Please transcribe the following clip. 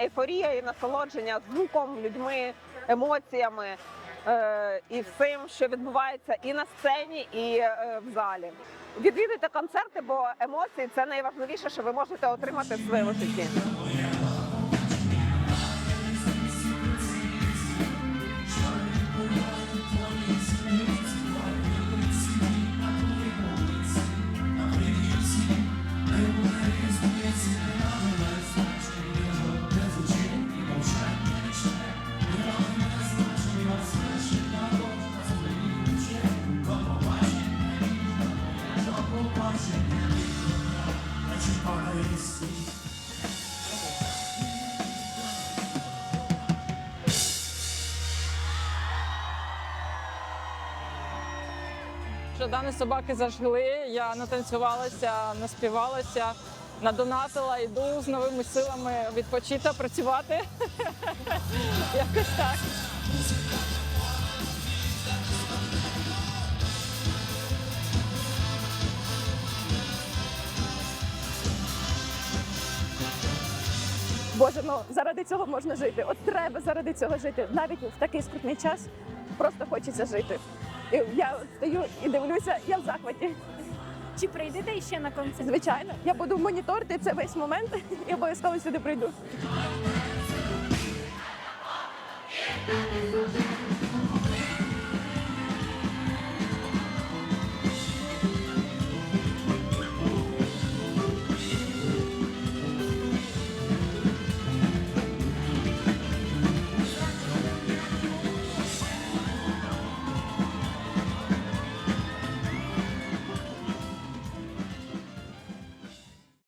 ейфорія і насолодження звуком, людьми, емоціями е, і всім, що відбувається і на сцені, і е, в залі. Відвідуйте концерти, бо емоції це найважливіше, що ви можете отримати в своєму житті. Жадани собаки зажгли, я натанцювалася, наспівалася, надонатила, йду з новими силами відпочити, працювати. Якось так. Боже, ну заради цього можна жити. От треба заради цього жити. Навіть в такий скрутний час просто хочеться жити. І я стою і дивлюся, я в захваті. Чи прийдете ще на концерт? Звичайно, я буду моніторити це весь момент і обов'язково сюди прийду.